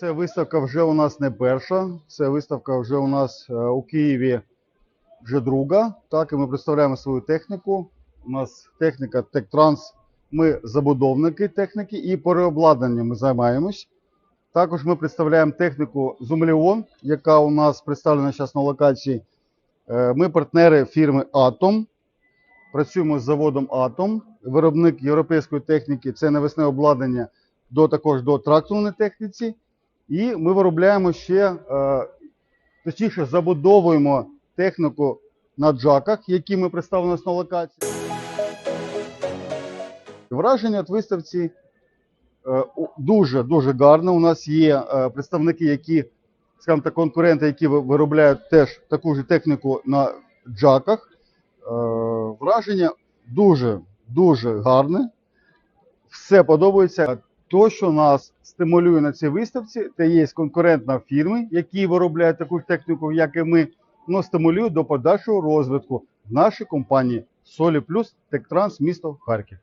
Це виставка вже у нас не перша. Це виставка вже у нас е, у Києві вже друга. Так, і ми представляємо свою техніку. У нас техніка Тектранс. Ми забудовники техніки і переобладнанням ми займаємось. Також ми представляємо техніку Зумлеон, яка у нас представлена зараз на локації. Е, Ми партнери фірми Атом. Працюємо з заводом Атом, виробник європейської техніки. Це навесне обладнання до також до тракторної техніці. І ми виробляємо ще, е, точніше, забудовуємо техніку на джаках, які ми нас на локації. Враження від виставці е, дуже дуже гарне. У нас є е, представники, які, скажімо так, конкуренти, які виробляють теж таку ж техніку на джаках. Враження дуже дуже гарне. Все подобається. То, що нас стимулює на цій виставці, це є конкурентна фірми, які виробляють таку техніку, як і ми, ну, стимулює до подальшого розвитку нашої компанії Солі Плюс Тектранс місто Харків.